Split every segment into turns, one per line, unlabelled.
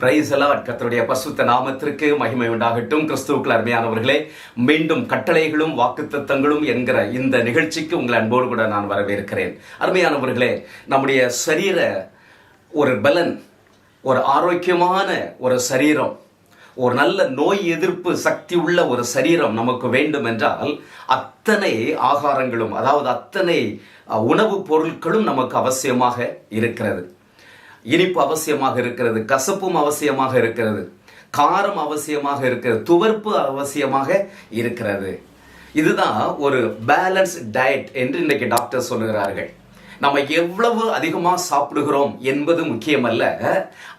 பிரைசலாட் கத்தருடைய பசுத்த நாமத்திற்கு மகிமை உண்டாகட்டும். கிறிஸ்துவுக்கள் அருமையானவர்களே மீண்டும் கட்டளைகளும் வாக்குத்தத்தங்களும் என்கிற இந்த நிகழ்ச்சிக்கு உங்களை அன்போடு கூட நான் வரவேற்கிறேன். அருமையானவர்களே நம்முடைய சரீர ஒரு பலன் ஒரு ஆரோக்கியமான ஒரு சரீரம் ஒரு நல்ல நோய் எதிர்ப்பு சக்தி உள்ள ஒரு சரீரம் நமக்கு வேண்டும் என்றால் அத்தனை ஆகாரங்களும் அதாவது அத்தனை உணவுப் பொருட்களும் நமக்கு அவசியமாக இருக்கிறது. இனிப்பு அவசியமாக இருக்கிறது கசப்பும் அவசியமாக இருக்கிறது காரம் அவசியமாக இருக்கிறது துவர்ப்பு அவசியமாக இருக்கிறது. இதுதான் ஒரு பேலன்ஸ் டயட் என்று இன்றைக்கு டாக்டர் சொல்லுகிறார்கள். நம்ம எவ்வளவு அதிகமாக சாப்பிடுகிறோம் என்பது முக்கியமல்ல.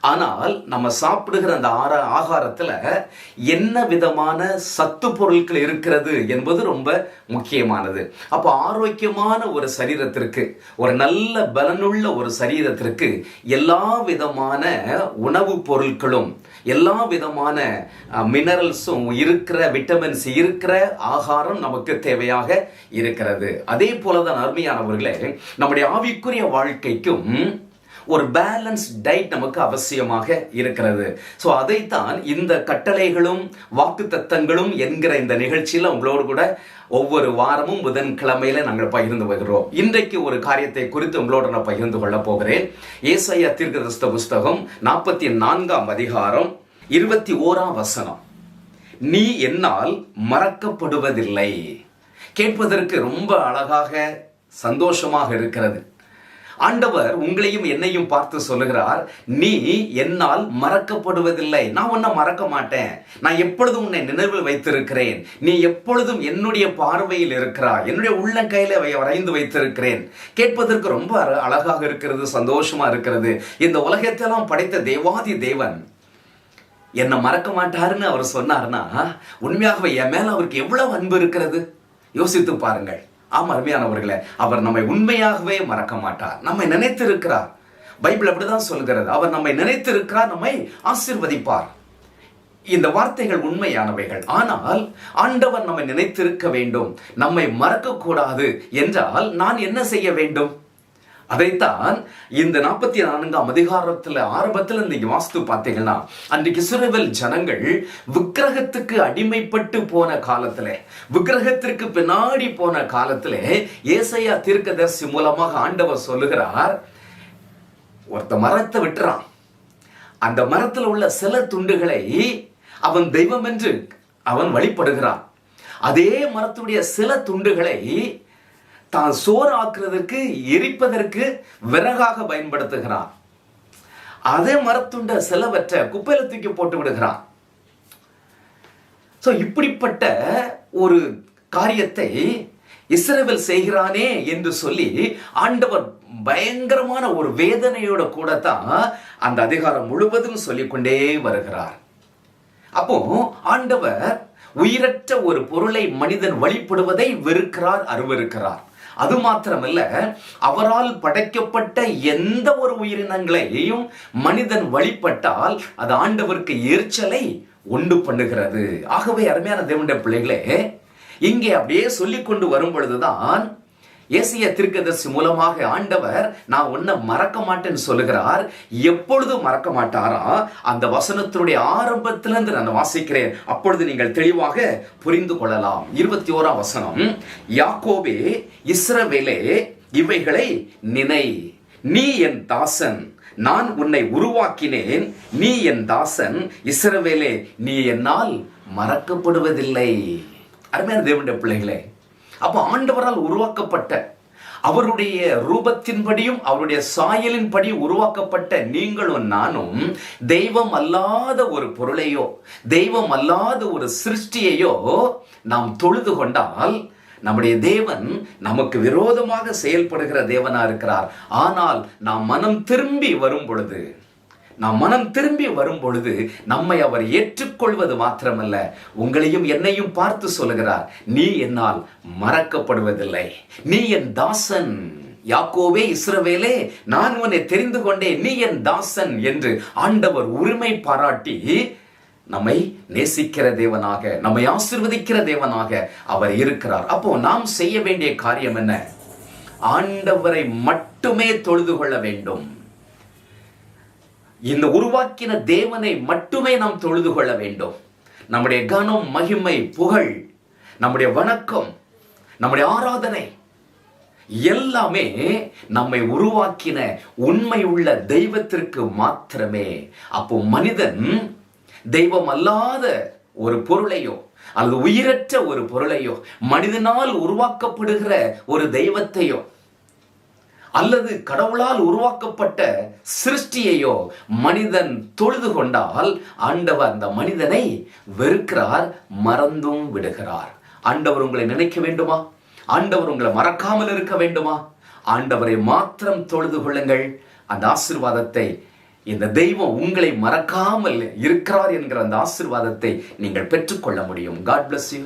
ஆனால் நம்ம சாப்பிடுகிற அந்த ஆர ஆகாரத்தில் என்ன விதமான சத்து பொருட்கள் இருக்கிறது என்பது ரொம்ப முக்கியமானது. அப்போ ஆரோக்கியமான ஒரு சரீரத்திற்கு ஒரு நல்ல பலனுள்ள ஒரு சரீரத்திற்கு எல்லா விதமான உணவுப் பொருட்களும் எல்லா விதமான மினரல்ஸும் இருக்கிற விட்டமின்ஸ் இருக்கிற ஆகாரம் நமக்கு தேவையாக இருக்கிறது. அதே போலதான் அருமையானவர்களே நம்முடைய ஆவிக்குரிய வாழ்க்கைக்கும் ஒரு பேலன்ஸ் டயட் நமக்கு அவசியமாக இருக்கிறது. ஸோ அதைத்தான் இந்த கட்டளைகளும் வாக்கு தத்தங்களும் என்கிற இந்த நிகழ்ச்சியில் உங்களோடு கூட ஒவ்வொரு வாரமும் புதன்கிழமையில நாங்கள் பகிர்ந்து வருகிறோம். இன்றைக்கு ஒரு காரியத்தை குறித்து உங்களோடு நான் பகிர்ந்து கொள்ள போகிறேன். ஏசாயா தீர்க்கதரிசன புஸ்தகம் நாற்பத்தி நான்காம் அதிகாரம் இருபத்தி ஓராம் வசனம். நீ என்னால் மறக்கப்படுவதில்லை. கேட்பதற்கு ரொம்ப அழகாக சந்தோஷமாக இருக்கிறது. ஆண்டவர் உங்களையும் என்னையும் பார்த்து சொல்லுகிறார் நீ என்னால் மறக்கப்படுவதில்லை. நான் உன்னை மறக்க மாட்டேன். நான் எப்பொழுதும் உன்னை நினைவில் வைத்திருக்கிறேன். நீ எப்பொழுதும் என்னுடைய பார்வையில் இருக்கிறாய். என்னுடைய உள்ளங்கையில வை- வரைந்து வைத்திருக்கிறேன். கேட்பதற்கு ரொம்ப அழகாக இருக்கிறது சந்தோஷமா இருக்கிறது. இந்த உலகத்தெல்லாம் படைத்த தேவாதி தேவன் என்னை மறக்க மாட்டாருன்னு அவர் சொன்னார்னா உண்மையாகவே என் மேல அவருக்கு எவ்வளவு அன்பு இருக்கிறது? யோசித்து பாருங்கள். ஆமாம் அருமையானவர்களே அவர் நம்மை உண்மையாகவே மறக்க மாட்டார் நம்மை நினைத்திருக்கிறார். பைபிள் அப்படிதான் சொல்கிறது அவர் நம்மை நினைத்திருக்கிறார் நம்மை ஆசீர்வதிப்பார். இந்த வார்த்தைகள் உண்மையானவைகள். ஆனால் ஆண்டவர் நம்மை நினைத்திருக்க வேண்டும். நம்மை மறக்கக்கூடாது. என்றால் நான் என்ன செய்ய வேண்டும்? அதைத்தான் இந்த நாற்பத்தி நான்காம் அதிகாரத்துல ஆரம்பத்துல இன்னைக்கு வாஸ்து பார்த்தீங்கன்னா அன்றைக்கு இஸ்ரவேல் ஜனங்கள் விக்கிரகத்துக்கு அடிமைப்பட்டு போன காலத்துல விக்கிரகத்திற்கு பின்னாடி போன காலத்துல ஏசையா தீர்க்கதர்சி மூலமாக ஆண்டவர் சொல்லுகிறார் ஒருத்த மரத்தை விட்டுறான். அந்த மரத்தில் உள்ள சில துண்டுகளை அவன் தெய்வம் என்று அவன் வழிபடுகிறான். அதே மரத்துடைய சில துண்டுகளை தான் சோறு ஆக்குறதற்கு எரிப்பதற்கு விறகாக பயன்படுத்துகிறான். அதே மரத்துண்ட சிலவற்றை குப்பையில தூக்கி போட்டு விடுகிறான். ஸோ இப்படிப்பட்ட ஒரு காரியத்தை இஸ்ரேவில் செய்கிறானே என்று சொல்லி ஆண்டவர் பயங்கரமான ஒரு வேதனையோட கூட தான் அந்த அதிகாரம் முழுவதும் சொல்லிக்கொண்டே வருகிறார். அப்போ ஆண்டவர் உயிரற்ற ஒரு பொருளை மனிதன் வழிபடுவதை வெறுக்கிறார் அருவருக்கிறார். அது மாத்திரமல்ல அவரால் படைக்கப்பட்ட எந்த ஒரு உயிரினங்களையும் மனிதன் வழிபட்டால் அது ஆண்டவருக்கு எரிச்சலை உண்டு பண்ணுகிறது. ஆகவே அருமையான தேவனுடைய பிள்ளைகளே இங்கே அப்படியே சொல்லிக் கொண்டு வரும் பொழுதுதான் ஏசிய திருக்கதர்சி மூலமாக ஆண்டவர் நான் உன்னை மறக்க மாட்டேன்னு சொல்லுகிறார். எப்பொழுதும் மறக்க மாட்டாரா? அந்த வசனத்தினுடைய ஆரம்பத்திலிருந்து நான் வாசிக்கிறேன். அப்பொழுது நீங்கள் தெளிவாக புரிந்து கொள்ளலாம். இருபத்தி ஓராம் வசனம். யாக்கோபே இஸ்ரவேலே இவைகளை நினை. நீ என் தாசன் நான் உன்னை உருவாக்கினேன். நீ என் தாசன் இஸ்ரவேலே நீ என்னால் மறக்கப்படுவதில்லை. அருமையான தேவனுடைய பிள்ளைகளே அப்போ ஆண்டவரால் உருவாக்கப்பட்ட அவருடைய ரூபத்தின்படியும் அவருடைய சாயலின்படி உருவாக்கப்பட்ட நீங்களும் நானும் தெய்வம் அல்லாத ஒரு பொருளையோ தெய்வம் அல்லாத ஒரு சிருஷ்டியையோ நாம் தொழுது கொண்டால் நம்முடைய தேவன் நமக்கு விரோதமாக செயல்படுகிற தேவனா இருக்கிறார். ஆனால் நாம் மனம் திரும்பி வரும் பொழுது நாம் மனம் திரும்பி வரும் பொழுது நம்மை அவர் ஏற்றுக்கொள்வது மாத்திரமல்ல. உங்களையும் என்னையும் பார்த்து சொல்லுகிறார் நீ என்னால் மறக்கப்படுவதில்லை. நீ என் தாசன். யாக்கோவே இஸ்ரவேலே நான் உன்னை தெரிந்து கொண்டேன். நீ என் தாசன் என்று ஆண்டவர் உரிமை பாராட்டி நம்மை நேசிக்கிற தேவனாக நம்மை ஆசிர்வதிக்கிற தேவனாக அவர் இருக்கிறார். அப்போ நாம் செய்ய வேண்டிய காரியம் என்ன? ஆண்டவரை மட்டுமே தொழுது கொள்ள வேண்டும். இந்த உருவாக்கின தேவனை மட்டுமே நாம் தொழுது கொள்ள வேண்டும். நம்முடைய கனம் மகிமை புகழ் நம்முடைய வணக்கம் நம்முடைய ஆராதனை எல்லாமே நம்மை உருவாக்கின உண்மை உள்ள தெய்வத்திற்கு மாத்திரமே. அப்போ மனிதன் தெய்வம் அல்லாத ஒரு பொருளையோ அல்லது உயிரற்ற ஒரு பொருளையோ மனிதனால் உருவாக்கப்படுகிற ஒரு தெய்வத்தையோ அல்லது கடவுளால் உருவாக்கப்பட்ட சிருஷ்டியையோ மனிதன் தொழுது கொண்டால் ஆண்டவர் அந்த மனிதனை வெறுக்கிறார் மறந்தும் விடுகிறார். ஆண்டவர் உங்களை நினைக்க வேண்டுமா? ஆண்டவர் உங்களை மறக்காமல் இருக்க வேண்டுமா? ஆண்டவரை மாத்திரம் தொழுது கொள்ளுங்கள். அந்த ஆசிர்வாதத்தை இந்த தெய்வம் உங்களை மறக்காமல் இருக்கிறார் என்கிற அந்த ஆசிர்வாதத்தை நீங்கள் பெற்றுக்கொள்ள முடியும். God bless you